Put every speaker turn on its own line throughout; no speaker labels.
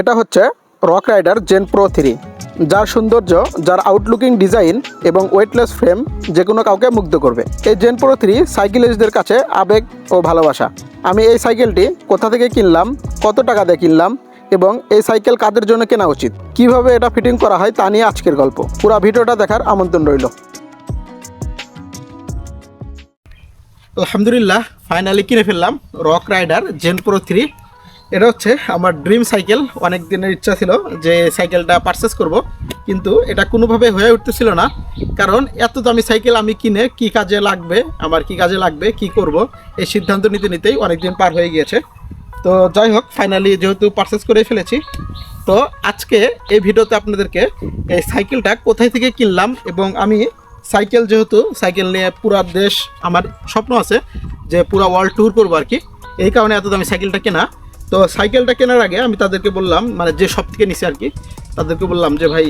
এটা হচ্ছে rock rider gen pro three যার সৌন্দর্য, যার আউটলুকিং ডিজাইন এবং ওয়েটলেস ফ্রেম যে কোনো কাউকে মুগ্ধ করবে। এই জেন প্রো থ্রি সাইকেলিস্টদের কাছে আবেগ ও ভালোবাসা। আমি এই সাইকেলটি কোথা থেকে কিনলাম, কত টাকা দিয়ে কিনলাম এবং এই সাইকেল কাদের জন্য কেনা উচিত? কীভাবে এটা ফিটিং করা হয় তা নিয়ে আজকের গল্প। পুরো ভিডিওটা দেখার আমন্ত্রণ রইল। আলহামদুলিল্লাহ ফাইনালি কিনে ফেললাম rock rider gen pro three এটা হচ্ছে আমার ড্রিম সাইকেল অনেক দিনের ইচ্ছা ছিল যে সাইকেলটা পারচেস করব, কিন্তু এটা কোনোভাবে হয়ে উঠতেছিল না। কারণ এত দামি সাইকেল আমি কিনে কি কাজে লাগবে, আমার কি কাজে লাগবে, কি করব, এই সিদ্ধান্ত নিতে নিতেই অনেক দিন পার হয়ে গিয়েছে। তো যাই হোক ফাইনালি যেহেতু পারচেস করে ফেলেছি, তো আজকে এই ভিডিওতে আপনাদেরকে এই সাইকেলটা কোথায় থেকে কিনলাম এবং আমি সাইকেল যেহেতু সাইকেল নিয়ে পুরা দেশ, আমার স্বপ্ন আছে যে পুরা ওয়ার্ল্ড ট্যুর করব আর কি। এই কারণে এত দামি সাইকেলটা কেনা। তো সাইকেলটা কেনার আগে আমি তাদেরকে বললাম মানে যে সব থেকে নিচে আর কি, তাদেরকে বললাম যে, ভাই,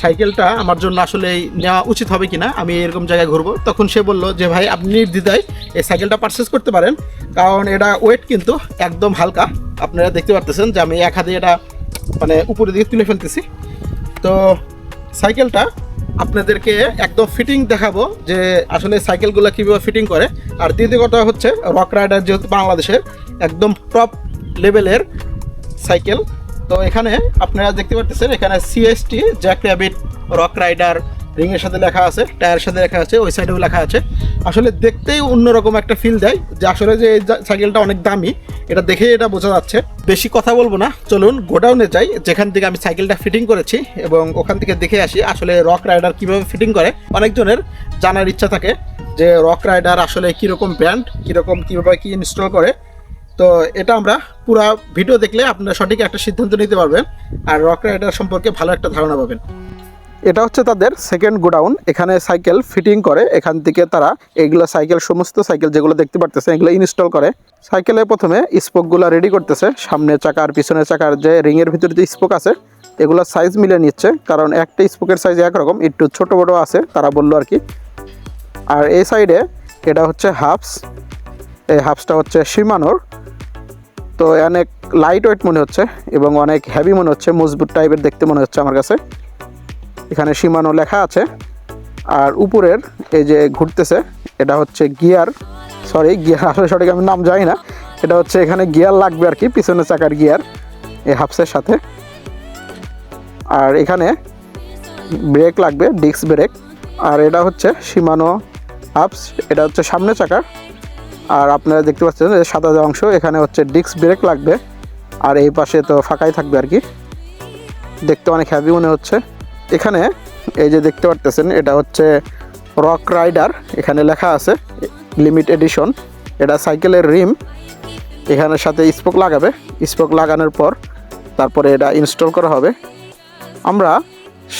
সাইকেলটা আমার জন্য আসলে নেওয়া উচিত হবে কিনা? আমি এরকম জায়গায় ঘুরবো। তখন সে বলল যে, ভাই, আপনি নির্দ্বিধায় এই সাইকেলটা পারচেস করতে পারেন। কারণ এটা ওয়েট কিন্তু একদম হালকা। আপনারা দেখতে পারতেছেন যে, আমি এক হাতে এটা মানে উপরের দিকে তুলে ফেলতেছি। তো সাইকেলটা আপনাদেরকে একদম ফিটিং দেখাবো যে, আসলে সাইকেলগুলো কীভাবে ফিটিং করে। আর দ্বিতীয় কথা হচ্ছে রক রাইডার যেহেতু বাংলাদেশের, একদম টপ লেভেলের সাইকেল। তো এখানে আপনারা দেখতে পাচ্ছেন এখানে CST jack rabbit rock rider রিংয়ের সাথে লেখা আছে, টায়ারের সাথে লেখা আছে, ওই সাইডেও লেখা আছে। আসলে দেখতেই অন্যরকম একটা ফিল দেয় যে আসলে যে এই সাইকেলটা অনেক দামি, এটা দেখেই এটা বোঝা যাচ্ছে। বেশি কথা বলব না, চলুন গোডাউনে যাই, যেখান থেকে আমি সাইকেলটা ফিটিং করেছি এবং ওখান থেকে দেখে আসি আসলে রক রাইডার কীভাবে ফিটিং করে। অনেকজনের জানার ইচ্ছা থাকে যে রক রাইডার আসলে কীরকম ব্র্যান্ড কীরকম কীভাবে কী ইনস্টল করে। তো এটা আমরা পুরা ভিডিও দেখলে আপনারা সঠিক একটা সিদ্ধান্ত নিতে পারবেন আর রক রাইডার সম্পর্কে ভালো একটা ধারণা পাবেন। এটা হচ্ছে তাদের সেকেন্ড গোডাউন এখানে সাইকেল ফিটিং করে, এখান থেকে তারা এগুলো সাইকেল সমস্ত সাইকেল যেগুলো দেখতে পারতেছে এগুলো ইনস্টল করে। সাইকেলে প্রথমে স্পোকগুলো রেডি করতেছে, সামনে চাকার পিছনের চাকার যে রিংয়ের ভিতরে যে স্পোক আছে, এগুলো সাইজ মিলে নিচ্ছে, কারণ একটা স্পোকের সাইজ একরকম, একটু ছোট বড় আছে, তারা বলল আর কি। আর এই সাইডে এটা হচ্ছে হাফস এই হাফসটা হচ্ছে সীমানোর তো অনেক লাইট ওয়েট মনে হচ্ছে এবং অনেক হেভি মনে হচ্ছে, মজবুত টাইপের দেখতে মনে হচ্ছে আমার কাছে। এখানে সীমানো লেখা আছে। আর উপরের এই যে ঘুরতেছে, এটা হচ্ছে গিয়ার সরি গিয়ার আসলে সঠিক আমি নাম জানি না। এটা হচ্ছে এখানে গিয়ার লাগবে আর কি, পিছনে চাকার গিয়ার এই হাফসের সাথে। আর এখানে ব্রেক লাগবে ডিস্ক ব্রেক আর এটা হচ্ছে সীমানো হাফস এটা হচ্ছে সামনে চাকা। আর আপনারা দেখতে পাচ্ছেন যে সাদা অংশ, এখানে হচ্ছে ডিস্ক ব্রেক লাগবে। আর এই পাশে তো ফাঁকাই থাকবে আর কি। দেখতে অনেক হ্যাভি মনে হচ্ছে। এখানে এই যে দেখতে পারতেছেন, এটা হচ্ছে রক রাইডার এখানে লেখা আছে লিমিট এডিশন এটা সাইকেলের রিম এখানের সাথে স্পোক লাগাবে। স্পোক লাগানোর পর তারপরে এটা ইনস্টল করা হবে। আমরা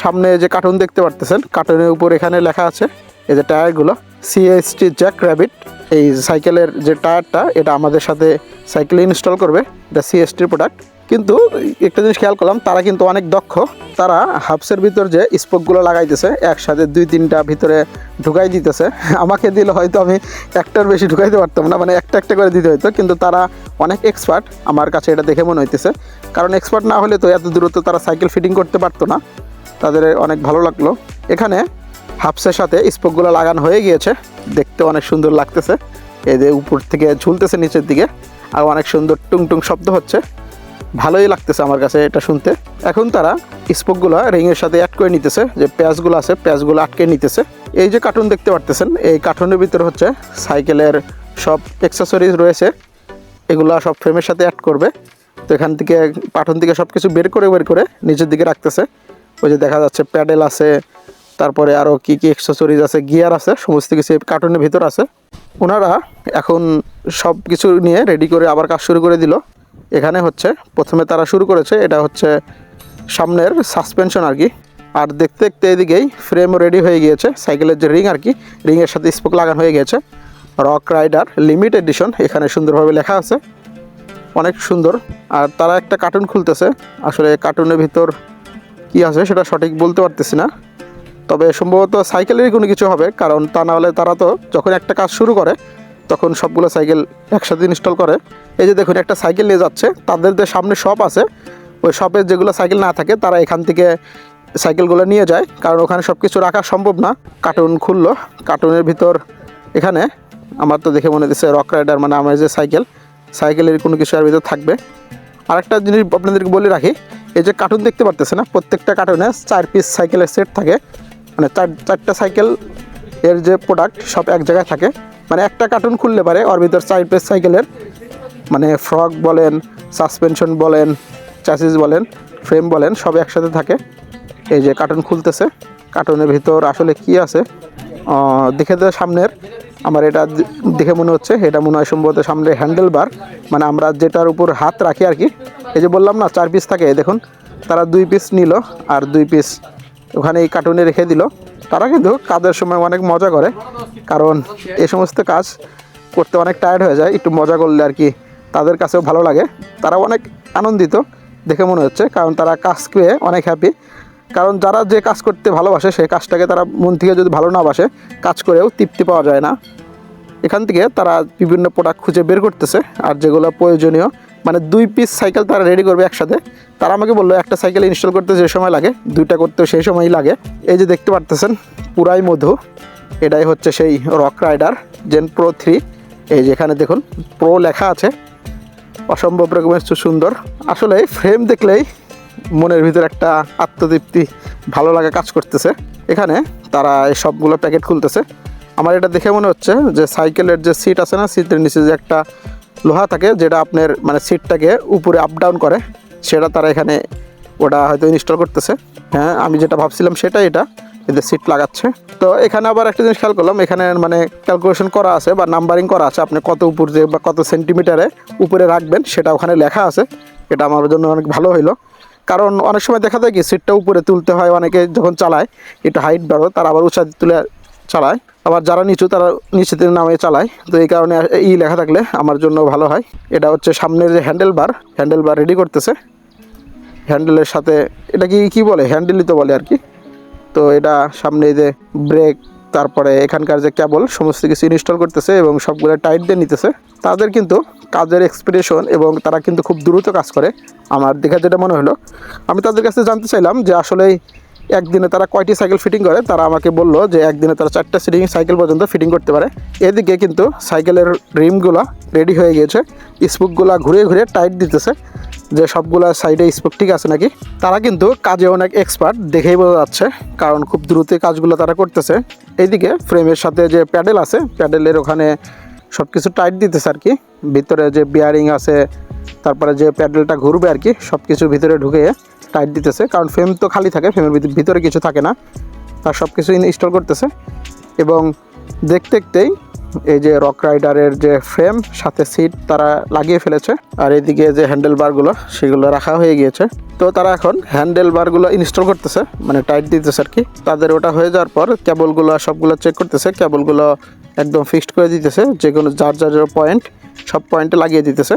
সামনে যে কার্টুন দেখতে পারতেছেন কার্টুনের উপর এখানে লেখা আছে, এই যে টায়ারগুলো সিএসটি জ্যাক র্যাবিট এই সাইকেলের যে টায়ারটা, এটা আমাদের সাথে সাইকেলে ইনস্টল করবে এটা সিএসটির প্রোডাক্ট কিন্তু একটা জিনিস খেয়াল করলাম, তারা কিন্তু অনেক দক্ষ। তারা হাফসের ভিতর যে স্পোকগুলো লাগাইতেছে, একসাথে দুই তিনটা ভিতরে ঢুকাই দিতেছে। আমাকে দিলে হয়তো আমি একটার বেশি ঢুকাইতে পারতাম না মানে একটা একটা করে দিতে হতো কিন্তু তারা অনেক এক্সপার্ট আমার কাছে এটা দেখে মনে হইতেছে। কারণ এক্সপার্ট না হলে তো এত দূরত্ব তারা সাইকেল ফিটিং করতে পারতো না। তাদের অনেক ভালো লাগল। এখানে হাফসের সাথে স্পোকগুলো লাগানো হয়ে গিয়েছে। দেখতে অনেক সুন্দর লাগতেছে। এই যে উপর থেকে ঝুলতেছে নিচের দিকে, আর অনেক সুন্দর টুং টুং শব্দ হচ্ছে। ভালোই লাগতেছে আমার কাছে এটা শুনতে। এখন তারা স্পোকগুলো রিংয়ের সাথে অ্যাড করে নিতেছে, যে প্যাচগুলো আছে প্যাচগুলো আটকে নিতেছে। এই যে কার্টুন দেখতে পারতেছেন, এই কার্টুনের ভিতরে হচ্ছে সাইকেলের সব অ্যাক্সেসরিজ রয়েছে। এগুলো সব ফ্রেমের সাথে অ্যাড করবে। তো এখান থেকে পাঠন থেকে সব কিছু বের করে বের করে নিচের দিকে রাখতেছে। ওই যে দেখা যাচ্ছে প্যাডেল আছে তারপরে আরও কী কী অ্যাক্সেসরিজ আছে গিয়ার আছে, সমস্ত কিছু কার্টুনের ভিতর আছে। ওনারা এখন সব কিছু নিয়ে রেডি করে আবার কাজ শুরু করে দিল। এখানে হচ্ছে প্রথমে তারা শুরু করেছে, এটা হচ্ছে সামনের সাসপেনশন আর কি। আর দেখতে দেখতে এদিকেই ফ্রেমও রেডি হয়ে গিয়েছে সাইকেলের যে রিং আর কি রিংয়ের সাথে স্পোক লাগানো হয়ে গেছে রক রাইডার লিমিট এডিশন এখানে সুন্দরভাবে লেখা আছে। অনেক সুন্দর। আর তারা একটা কার্টুন খুলতেছে। আসলে কার্টুনের ভিতর কি আছে সেটা সঠিক বলতে পারতেছি না। তবে সম্ভবত সাইকেলেরই কোনো কিছু হবে, কারণ তা না হলে তারা তো যখন একটা কাজ শুরু করে, তখন সবগুলো সাইকেল একসাথে ইনস্টল করে। এই যে দেখুন, একটা সাইকেল নিয়ে যাচ্ছে, তাদের যে সামনে শপ আছে। ওই শপে যেগুলো সাইকেল না থাকে, তারা এখান থেকে সাইকেলগুলো নিয়ে যায়, কারণ ওখানে সব কিছু রাখা সম্ভব না। কার্টুন খুললো কার্টুনের ভিতর এখানে আমার তো দেখে মনে হচ্ছে রক রাইডার মানে আমার যে সাইকেল সাইকেলের কোনো কিছু আর ভিতর থাকবে। আরেকটা জিনিস আপনাদেরকে বলে রাখি, এই যে কার্টুন দেখতে পারতেছে না, প্রত্যেকটা কার্টুনে চার পিস সাইকেলের সেট থাকে। মানে চার, চারটা সাইকেল এর যে প্রোডাক্ট সব এক জায়গায় থাকে। মানে একটা কার্টুন খুললে পারে, ওর ভিতর চার পিস সাইকেলের মানে ফ্রক বলেন সাসপেনশন বলেন চ্যাসিস বলেন ফ্রেম বলেন, সব একসাথে থাকে। এই যে কার্টুন খুলতেছে কার্টুনের ভিতর আসলে কি আছে? দেখে তো সামনের, আমার এটা দেখে মনে হচ্ছে, এটা মনে হয় সম্ভবত সামনে হ্যান্ডেল বার মানে আমরা যেটার উপর হাত রাখি আর কি। এই যে বললাম না, চার পিস থাকে দেখুন, তারা দুই পিস নিল, আর দুই পিস ওখানে এই কার্টুনে রেখে দিল। তারা কিন্তু কাজের সময় অনেক মজা করে, কারণ এই সমস্ত কাজ করতে অনেক টায়ার্ড হয়ে যায়, একটু মজা করলে আর কি তাদের কাছেও ভালো লাগে। তারা অনেক আনন্দিত, দেখে মনে হচ্ছে, কারণ তারা কাজ পেয়ে অনেক হ্যাপি কারণ যারা যে কাজ করতে ভালোবাসে, সেই কাজটাকে তারা মন থেকে যদি ভালো না বাসে, কাজ করেও তৃপ্তি পাওয়া যায় না। এখান থেকে তারা বিভিন্ন প্রোডাক্ট খুঁজে বের করতেছে, আর যেগুলো প্রয়োজনীয় মানে দুই পিস সাইকেল তারা রেডি করবে একসাথে। তারা আমাকে বলল, একটা সাইকেল ইনস্টল করতে যে সময় লাগে, দুইটা করতেও সেই সময়ই লাগে। এই যে দেখতে পারতেছেন, পুরাই মধু। এটাই হচ্ছে সেই rock rider gen pro three এই যেখানে দেখুন প্রো লেখা আছে। অসম্ভব রকমের সুন্দর। আসলে ফ্রেম দেখলেই মনের ভিতর একটা আত্মতৃপ্তি, ভালো লাগা কাজ করতেছে। এখানে তারা এই সবগুলো প্যাকেট খুলতেছে। আমার এটা দেখে মনে হচ্ছে যে সাইকেলের যে সিট আছে না সিটের নিচে যে একটা লোহা থাকে, যেটা আপনার মানে সিটটাকে উপরে আপ ডাউন করে, সেটা তারা এখানে ওটা হয়তো ইনস্টল করতেছে। হ্যাঁ আমি যেটা ভাবছিলাম সেটাই এটা এদের সিট লাগাচ্ছে। তো এখানে আবার একটা জিনিস খেয়াল করলাম, এখানে মানে ক্যালকুলেশন করা আছে বা নাম্বারিং করা আছে, আপনি কত উপর যে বা কত সেন্টিমিটারে উপরে রাখবেন, সেটা ওখানে লেখা আছে। এটা আমার জন্য অনেক ভালো হইল। কারণ অনেক সময় দেখা যায় কি সিটটা উপরে তুলতে হয়, অনেকে যখন চালায় এটা হাইট বাড়ো তারা আবার উঁচা তুলে চালায়। আবার যারা নিচু, তারা নিচেতে নামে চালায়। তো এই কারণে ই লেখা থাকলে আমার জন্য ভালো হয়। এটা হচ্ছে সামনের যে handle bar handle bar ready করতেছে। হ্যান্ডেলের সাথে, এটা কি কি বলে? হ্যান্ডেলই তো বলে আর কি। তো এটা সামনে যে ব্রেক তারপরে এখানকার যে কেবল সমস্ত কিছু ইনস্টল করতেছে এবং সবগুলো টাইট দিয়ে নিতেছে। তাদের কিন্তু কাজের এক্সপিরিয়েশন এবং তারা কিন্তু খুব দ্রুত কাজ করে। আমার দেখে যেটা মনে হলো, আমি তাদের কাছে জানতে চাইলাম যে আসলেই একদিনে তারা কয়টি সাইকেল ফিটিং করে? তারা আমাকে বলল যে একদিনে তারা চারটা সিটিং সাইকেল পর্যন্ত ফিটিং করতে পারে। এদিকে কিন্তু সাইকেলের রিমগুলো রেডি হয়ে গিয়েছে। স্পুকগুলো ঘুরে ঘুরে টাইট দিতেছে। যে সবগুলা সাইডে স্পুক ঠিক আছে নাকি? তারা কিন্তু কাজে অনেক এক্সপার্ট দেখেই বোঝা যাচ্ছে, কারণ খুব দ্রুত কাজগুলো তারা করতেছে। এইদিকে ফ্রেমের সাথে যে প্যাডেল আছে প্যাডেলের ওখানে সব কিছু টাইট দিতেছে আর কি। ভিতরে যে বিয়ারিং আছে, তারপরে যে প্যাডেলটা ঘুরবে আর কি সব কিছু ভিতরে ঢুকে টাইট দিতেছে, কারণ ফ্রেম তো খালি থাকে ফ্রেমের ভিতরে কিছু থাকে না। আর সব কিছু ইনস্টল করতেছে। এবং দেখতে দেখতেই এই যে রক রাইডারের যে ফ্রেম সাথে সিট তারা লাগিয়ে ফেলেছে। আর এদিকে যে হ্যান্ডেল বারগুলো সেগুলো রাখা হয়ে গিয়েছে। তো তারা এখন হ্যান্ডেল বারগুলো ইনস্টল করতেছে মানে টাইট দিতেছে আর কি। তাদের ওটা হয়ে যাওয়ার পর কেবলগুলো সবগুলো চেক করতেছে কেবলগুলো একদম ফিক্সড করে দিতেছে যে কোনো যার যার পয়েন্ট সব পয়েন্টে লাগিয়ে দিতেছে।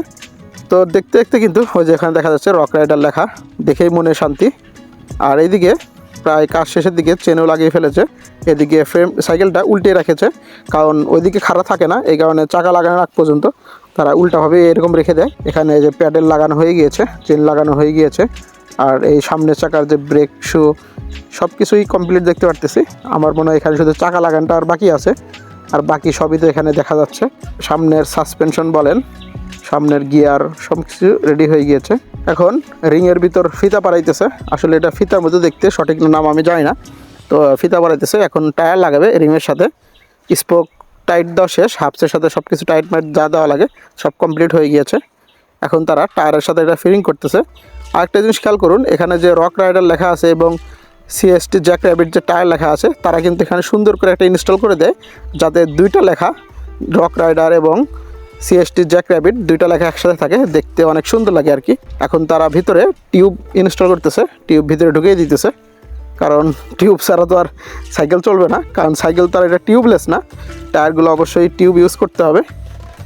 তো দেখতে দেখতে কিন্তু ওই যে এখানে দেখা যাচ্ছে রক রাইডার লেখা, দেখেই মনে শান্তি। আর এইদিকে প্রায় কাজ শেষের দিকে চেনও লাগিয়ে ফেলেছে। এদিকে ফ্রেম সাইকেলটা উল্টে রেখেছে। কারণ ওইদিকে খাড়া থাকে না, এই কারণে চাকা লাগানোর আগ পর্যন্ত তারা উল্টাভাবে এরকম রেখে দেয়। এখানে যে প্যাডেল লাগানো হয়ে গিয়েছে চেন লাগানো হয়ে গিয়েছে। আর এই সামনের চাকার যে ব্রেক শু সব কিছুই কমপ্লিট দেখতে পারতেছি। আমার মনে হয় এখানে শুধু চাকা লাগানটা আর বাকি আছে। আর বাকি সবই তো এখানে দেখা যাচ্ছে। সামনের সাসপেনশন বলেন সামনের গিয়ার সব কিছু রেডি হয়ে গিয়েছে। এখন রিংয়ের ভিতর ফিতা পাড়াইতেছে আসলে এটা ফিতার মধ্যে দেখতে সঠিক নাম আমি জানি না। তো ফিতা পাড়াইতেছে এখন টায়ার লাগাবে রিংয়ের সাথে। স্পোক টাইট দেওয়া শেষ। হাফসের সাথে সব কিছু টাইট মাইট যা দেওয়া লাগে সব কমপ্লিট হয়ে গিয়েছে। এখন তারা টায়ারের সাথে এটা ফিটিং করতেছে। আরেকটা জিনিস খেয়াল করুন, এখানে যে রক রাইডার লেখা আছে এবং সিএসটি জ্যাক র্যাবিট যে টায়ার লেখা আছে, তারা কিন্তু এখানে সুন্দর করে একটা ইনস্টল করে দেয়। যাতে দুইটা লেখা রক রাইডার এবং সিএসটি জ্যাক র্যাবিট দুইটা লেখা একসাথে থাকে, দেখতে অনেক সুন্দর লাগে আর কি। এখন তারা ভিতরে টিউব ইনস্টল করতেছে, টিউব ভিতরে ঢুকিয়ে দিতেছে। কারণ টিউব ছাড়া তো আর সাইকেল চলবে না, কারণ সাইকেল তো আর এটা টিউবলেস না, টায়ারগুলো অবশ্যই টিউব ইউজ করতে হবে।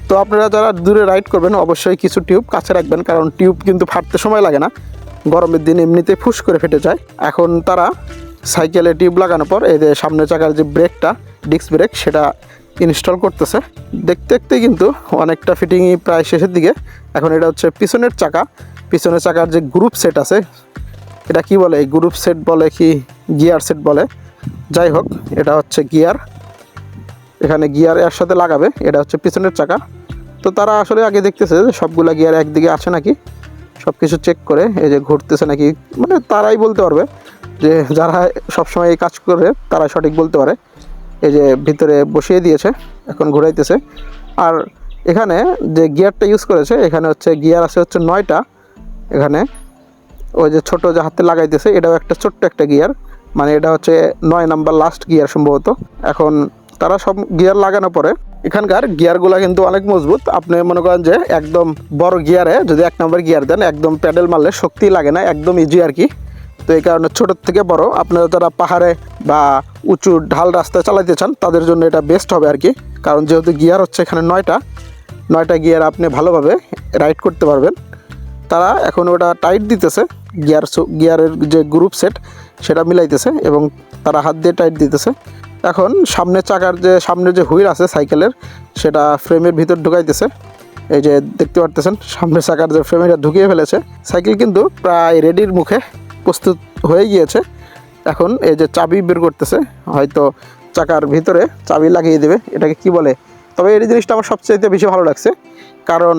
তো আপনারা যারা দূরে রাইড করবেন, অবশ্যই কিছু টিউব কাছে রাখবেন, কারণ টিউব কিন্তু ফাটতে সময় লাগে না। গরমের দিন এমনিতে ফুস করে ফেটে যায়। এখন তারা সাইকেলে টিউব লাগানোর পর এদের সামনে চাকার যে ব্রেকটা, ডিস্ক ব্রেক, সেটা ইনস্টল করতেছে। দেখতে দেখতে কিন্তু অনেকটা ফিটিংই প্রায় শেষের দিকে। এখন এটা হচ্ছে পিছনের চাকা। পিছনের চাকার যে গ্রুপ সেট আছে, এটা কি বলে? গ্রুপ সেট বলে কি গিয়ার সেট বলে? যাই হোক, এটা হচ্ছে গিয়ার এখানে গিয়ার এর সাথে লাগাবে। এটা হচ্ছে পিছনের চাকা। তো তারা আসলে আগে দেখতেছে যে সবগুলা গিয়ার একদিকে আছে নাকি? সব কিছু চেক করে এই যে ঘুরতেছে নাকি? মানে তারাই বলতে পারবে যে যারা সবসময় এই কাজ করে তারা সঠিক বলতে পারে। এই যে ভিতরে বসিয়ে দিয়েছে, এখন ঘুরাইতেছে। আর এখানে যে গিয়ারটা ইউজ করেছে, এখানে হচ্ছে গিয়ার আছে হচ্ছে নয়টা। এখানে ওই যে ছোট যে হাতে লাগাইতেছে, এটাও একটা ছোট্ট একটা গিয়ার। মানে এটা হচ্ছে নয় নাম্বার লাস্ট গিয়ার সম্ভবত। এখন তারা সব গিয়ার লাগানোর পরে, এখানকার গিয়ারগুলো কিন্তু অনেক মজবুত। আপনি মনে করেন যে একদম বড় গিয়ারে যদি এক নম্বর গিয়ার দেন, একদম প্যাডেল মারলে শক্তি লাগে না, একদম ইজি আর কি। তো এই কারণে ছোটোর থেকে বড়। আপনারা যারা পাহাড়ে বা উঁচু ঢাল রাস্তায় চালাইতে চান, তাদের জন্য এটা বেস্ট হবে আর কি। কারণ যেহেতু গিয়ার হচ্ছে এখানে নয়টা নয়টা গিয়ার আপনি ভালোভাবে রাইড করতে পারবেন। তারা এখন ওটা টাইট দিতেছে গিয়ার গিয়ারের যে গ্রুপ সেট সেটা মিলাইতেছে এবং তারা হাত দিয়ে টাইট দিতেছে। এখন সামনের চাকার যে, সামনে যে হুইল আছে সাইকেলের, সেটা ফ্রেমের ভিতর ঢুকাইতেছে। এই যে দেখতে পারতেছেন, সামনে চাকার যে ফ্রেমটা ঢুকিয়ে ফেলেছে। সাইকেল কিন্তু প্রায় রেডির মুখে। প্রস্তুত হয়ে গিয়েছে। এখন এই যে চাবি বের করতেছে, হয়তো চাকার ভিতরে চাবি লাগিয়ে দেবে। এটাকে কি বলে? তবে এই জিনিসটা আমার সবচাইতে বেশি ভালো লাগছে। কারণ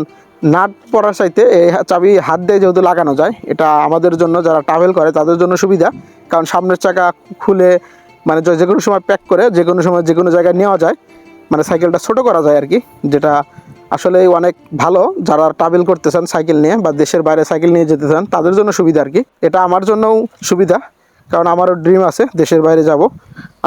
নাট পরার চাইতে এই চাবি হাত দিয়ে যেহেতু লাগানো যায়, এটা আমাদের জন্য যারা ট্রাভেল করে, তাদের জন্য সুবিধা। কারণ সামনের চাকা খুলে মানে যে যে কোনো সময় প্যাক করে যে কোনো সময় যে কোনো জায়গায় নেওয়া যায় মানে সাইকেলটা ছোট করা যায় আর কি, যেটা আসলে অনেক ভালো যারা ট্রাভেল করতে চান সাইকেল নিয়ে বা দেশের বাইরে সাইকেল নিয়ে যেতে চান তাদের জন্য সুবিধা আর কি। এটা আমার জন্যও সুবিধা, কারণ আমারও ড্রিম আছে দেশের বাইরে যাব।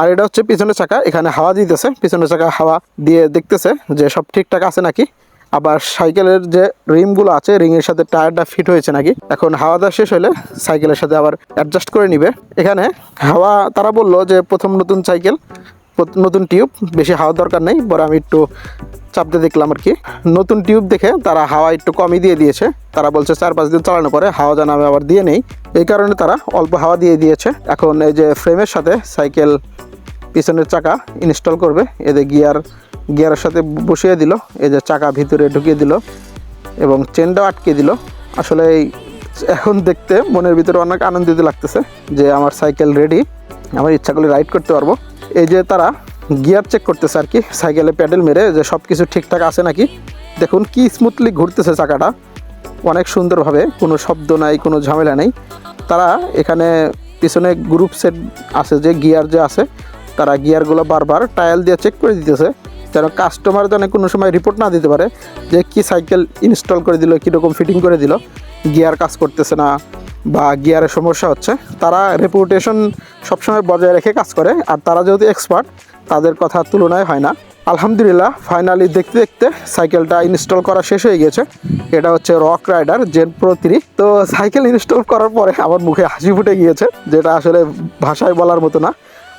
আর এটা হচ্ছে পিছনের চাকা, এখানে হাওয়া দিতেছে পিছনের চাকা হাওয়া দিয়ে দেখতেছে যে সব ঠিকঠাক আছে নাকি। আবার সাইকেলের যে রিমগুলো আছে রিংয়ের সাথে টায়ারটা ফিট হয়েছে নাকি। এখন হাওয়া দেওয়া শেষ হলে সাইকেলের সাথে আবার অ্যাডজাস্ট করে নিবে। এখানে হাওয়া, তারা বলল যে প্রথম নতুন সাইকেল নতুন টিউব, বেশি হাওয়া দরকার নেই পরে আমি একটু চাপতে দেখলাম আর কি। নতুন টিউব দেখে তারা হাওয়া একটু কমই দিয়ে দিয়েছে। তারা বলছে চার পাঁচ দিন চালানোর পরে হাওয়া যেন আমি আবার দিয়ে নেই। এই কারণে তারা অল্প হাওয়া দিয়ে দিয়েছে। এখন এই যে ফ্রেমের সাথে সাইকেল পিছনের চাকা ইনস্টল করবে এদের গিয়ার, গিয়ারের সাথে বসিয়ে দিল, এই যে চাকা ভিতরে ঢুকিয়ে দিল এবং চেনটাও আটকে দিল। আসলে এই এখন দেখতে মনের ভিতরে অনেক আনন্দিত লাগতেছে যে আমার সাইকেল রেডি আমার ইচ্ছা করলে রাইড করতে পারব। এই যে তারা গিয়ার চেক করতেছে আর কি, সাইকেলে প্যাডেল মেরে, যে সব কিছু ঠিকঠাক আছে নাকি? দেখুন কি স্মুথলি ঘুরতেছে চাকাটা। অনেক সুন্দরভাবে, কোনো শব্দ নাই, কোনো ঝামেলা নেই। তারা এখানে পিছনে গ্রুপ সেট আছে যে গিয়ার যে আছে, তারা গিয়ারগুলো বারবার টায়াল দিয়ে চেক করে দিতেছে, যেন কাস্টমার যেন কোনো সময় রিপোর্ট না দিতে পারে যে কি সাইকেল ইনস্টল করে দিল, কীরকম ফিটিং করে দিল, গিয়ার কাজ করতেছে না। বা গিয়ারের সমস্যা হচ্ছে, তারা রেপুটেশন সবসময় বজায় রেখে কাজ করে। আর তারা যেহেতু এক্সপার্ট তাদের কথা তুলনায় হয় না। আলহামদুলিল্লাহ ফাইনালি দেখতে দেখতে সাইকেলটা ইনস্টল করা শেষ হয়ে গেছে এটা হচ্ছে rock rider gen pro three তো সাইকেল ইনস্টল করার পরে আমার মুখে হাসি ফুটে গিয়েছে, যেটা আসলে ভাষায় বলার মতো না।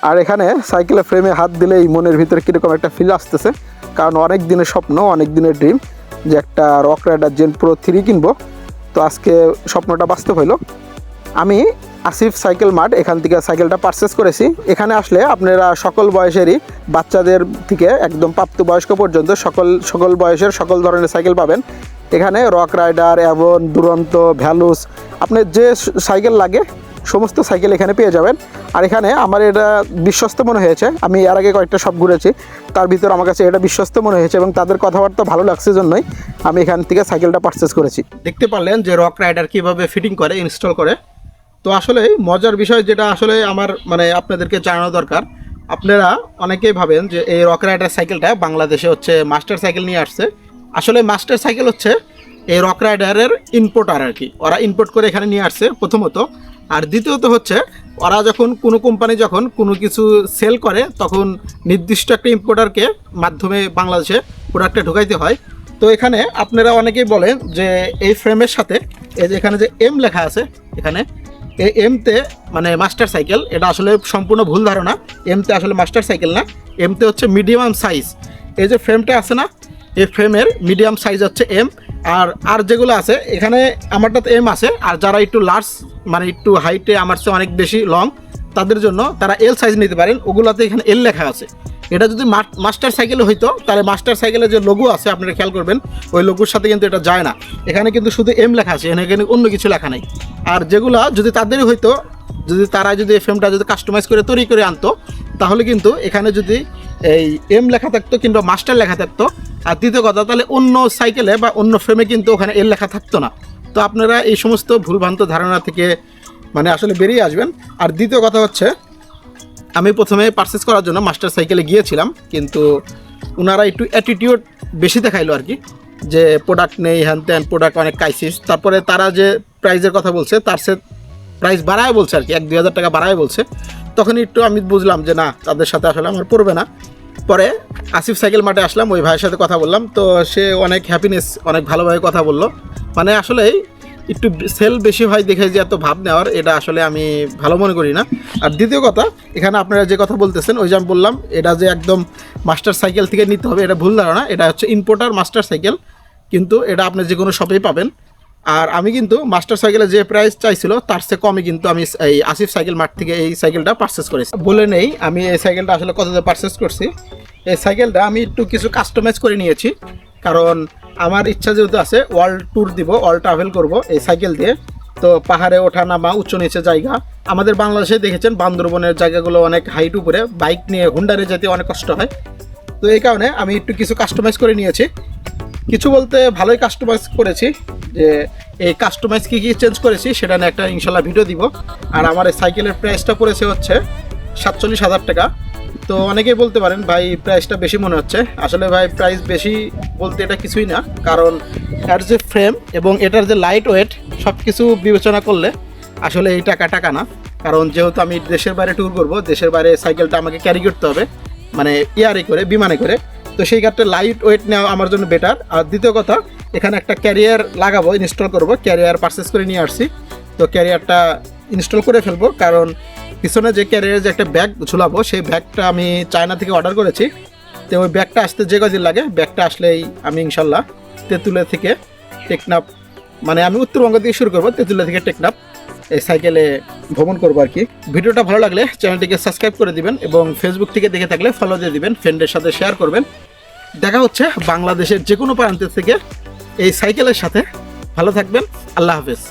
আর এখানে সাইকেলের ফ্রেমে হাত দিলেই মনের ভিতরে কীরকম একটা ফিল আসতেছে। কারণ অনেক দিনের স্বপ্ন, অনেক দিনের ড্রিম যে একটা rock rider gen pro three কিনবো। তো আজকে স্বপ্নটা বাস্তব হইল। আমি আসিফ সাইকেল মার্ট, এখান থেকে সাইকেলটা পারচেস করেছি। এখানে আসলে আপনারা সকল বয়সেরই বাচ্চাদের থেকে একদম প্রাপ্তবয়স্ক পর্যন্ত সকল সকল বয়সের সকল ধরনের সাইকেল পাবেন। এখানে rock rider, Avon, Duranta, Veloce, আপনার যে সাইকেল লাগে, সমস্ত সাইকেল এখানে পেয়ে যাবেন। আর এখানে আমার এটা বিশ্বস্ত মনে হয়েছে। আমি এর আগে কয়েকটা সব ঘুরেছি। তার ভিতর আমার কাছে এটা বিশ্বস্ত মনে হয়েছে এবং তাদের কথাবার্তা ভালো লাগছে জন্যই আমি এখান থেকে সাইকেলটা পারচেস করেছি। দেখতে পারলেন যে রক রাইডার কীভাবে ফিটিং করে ইনস্টল করে। তো আসলে মজার বিষয় যেটা আসলে আমার মানে আপনাদেরকে জানানো দরকার, আপনারা অনেকেই ভাবেন যে এই রক রাইডার সাইকেলটা বাংলাদেশে হচ্ছে মাস্টার সাইকেল নিয়ে আসছে। আসলে মাস্টার সাইকেল হচ্ছে এই রক রাইডারের ইম্পোর্টার আর কি। ওরা ইম্পোর্ট করে এখানে নিয়ে আসছে প্রথমত। আর দ্বিতীয়ত হচ্ছে ওরা যখন কোনো কোম্পানি যখন কোনো কিছু সেল করে, তখন নির্দিষ্ট একটা ইম্পোর্টারকে মাধ্যমে বাংলাদেশে প্রোডাক্টটা ঢুকাইতে হয়। তো এখানে আপনারা অনেকেই বলেন যে এই ফ্রেমের সাথে এই যে এখানে যে এম লেখা আছে, এখানে এই এমতে মানে মাস্টার সাইকেল এটা আসলে সম্পূর্ণ ভুল ধারণা। এমতে আসলে মাস্টার সাইকেল না এমতে হচ্ছে মিডিয়াম সাইজ এই যে ফ্রেমটা আছে না, এই ফ্রেমের মিডিয়াম সাইজ হচ্ছে এম আর আর যেগুলো আছে, এখানে আমারটাতে এম আছে, আর যারা একটু লার্জ মানে একটু হাইটে আমার চেয়ে অনেক বেশি লং তাদের জন্য তারা এল সাইজ নিতে পারেন। ওগুলোতে এখানে এল লেখা আছে। এটা যদি মাস্টার সাইকেলে হইতো, তাহলে মাস্টার সাইকেলের যে লোগো আছে, আপনারা খেয়াল করবেন, ওই লোগোর সাথে কিন্তু এটা যায় না। এখানে কিন্তু শুধু এম লেখা আছে, এখানে অন্য কিছু লেখা নাই। আর যেগুলা যদি তাদেরই হইতো, যদি তারা যদি এফএমটা যদি কাস্টমাইজ করে, তৈরি করে আনতো, তাহলে কিন্তু এখানে যদি এই এম লেখা থাকতো কিংবা মাস্টার লেখা থাকতো। আর দ্বিতীয় কথা, তাহলে অন্য সাইকেলে বা অন্য ফ্রেমে কিন্তু ওখানে এল লেখা থাকতো না। তো আপনারা এই সমস্ত ভুলভ্রান্ত ধারণা থেকে মানে আসলে বেরিয়ে আসবেন। আর দ্বিতীয় কথা হচ্ছে, আমি প্রথমে পারচেস করার জন্য মাস্টার সাইকেলে গিয়েছিলাম, কিন্তু ওনারা একটু অ্যাটিটিউড বেশি দেখাইলো আর কি, যে প্রোডাক্ট নেই, হ্যান ত্যান প্রোডাক্ট অনেক কাইসিস তারপরে তারা যে প্রাইজের কথা বলছে, তার সে প্রাইস বাড়ায় বলছে আর কি, এক দুই হাজার টাকা বাড়ায় বলছে। তখন একটু আমি বুঝলাম যে না, তাদের সাথে আসলে আমার পড়বে না। পরে আসিফ সাইকেল মাঠে আসলাম, ওই ভাইয়ের সাথে কথা বললাম। তো সে অনেক হ্যাপিনেস অনেক ভালোভাবে কথা বলল। মানে আসলে একটু সেল বেশি হয় দেখে যে এত ভাব নেওয়ার, এটা আসলে আমি ভালো মনে করি না। আর দ্বিতীয় কথা, এখানে আপনারা যে কথা বলতেছেন, ওই যে আমি বললাম, এটা যে একদম মাস্টার সাইকেল থেকে নিতে হবে, এটা ভুল ধারণা। এটা হচ্ছে ইম্পোর্টার মাস্টার সাইকেল কিন্তু এটা আপনি যে কোনো শপেই পাবেন। আর আমি কিন্তু মাস্টার সাইকেলের যে প্রাইস চাইছিল, তার চেয়ে কমে কিন্তু আমি এই আসিফ সাইকেল মার্ট থেকে এই সাইকেলটা পারচেস করেছি। বলে নেই, আমি এই সাইকেলটা আসলে কত পারচেস করছি। এই সাইকেলটা আমি একটু কিছু কাস্টমাইজ করে নিয়েছি, কারণ আমার ইচ্ছা যেহেতু আছে ওয়ার্ল্ড ট্যুর দিব ওয়ার্ল্ড ট্রাভেল করব এই সাইকেল দিয়ে। তো পাহাড়ে ওঠা নামা, উচ্চ নিচে জায়গা। আমাদের বাংলাদেশে দেখেছেন, বান্দরবনের জায়গাগুলো অনেক হাইট উপরে। বাইক নিয়ে হুন্ডারে যেতে অনেক কষ্ট হয়। তো এই কারণে আমি একটু কিছু কাস্টমাইজ করে নিয়েছি। কিছু বলতে ভালোই কাস্টমাইজ করেছি, যে এই কাস্টমাইজ কী কী চেঞ্জ করেছি সেটা নিয়ে একটা ইনশাল্লাহ ভিডিও দিব। আর আমার এই সাইকেলের প্রাইসটা পড়েছে হচ্ছে সাতচল্লিশ হাজার টাকা। তো অনেকেই বলতে পারেন, ভাই প্রাইসটা বেশি মনে হচ্ছে। আসলে ভাই প্রাইস বেশি বলতে এটা কিছুই না, কারণ এর যে ফ্রেম এবং এটার যে লাইট ওয়েট সব কিছু বিবেচনা করলে আসলে এই টাকা টাকা না। কারণ যেহেতু আমি দেশের বাইরে ট্যুর করব, দেশের বাইরে সাইকেলটা আমাকে ক্যারি করতে হবে। মানে ইয়ারে করে, বিমানে করে। তো সেই ক্ষেত্রে লাইট ওয়েট নেওয়া আমার জন্য বেটার আর দ্বিতীয় কথা, এখানে একটা ক্যারিয়ার লাগাবো ইনস্টল করব ক্যারিয়ার পারচেস করে নিয়ে আসছি। তো ক্যারিয়ারটা ইনস্টল করে ফেলব, কারণ পিছনে যে ক্যারিয়ারের যে একটা ব্যাগ ঝুলাবো, সেই ব্যাগটা আমি চায়না থেকে অর্ডার করেছি। তো ওই ব্যাগটা আসতে যে কদিন লাগে ব্যাগটা আসলেই আমি ইনশাল্লাহ তেঁতুলে থেকে টেকনাপ মানে আমি উত্তরবঙ্গ থেকে শুরু করব তেঁতুলে থেকে টেকনাপ এই সাইকেলে ভ্রমণ করব আর কি। ভিডিওটা ভালো লাগলে চ্যানেলটিকে সাবস্ক্রাইব করে দিবেন এবং ফেসবুক থেকে দেখে থাকলে ফলো দিয়ে দিবেন ফ্রেন্ডের সাথে শেয়ার করবেন। দেখা হচ্ছে বাংলাদেশের যে কোনো প্রান্তের থেকে এই সাইকেলের সাথে। ভালো থাকবেন, আল্লাহ হাফেজ।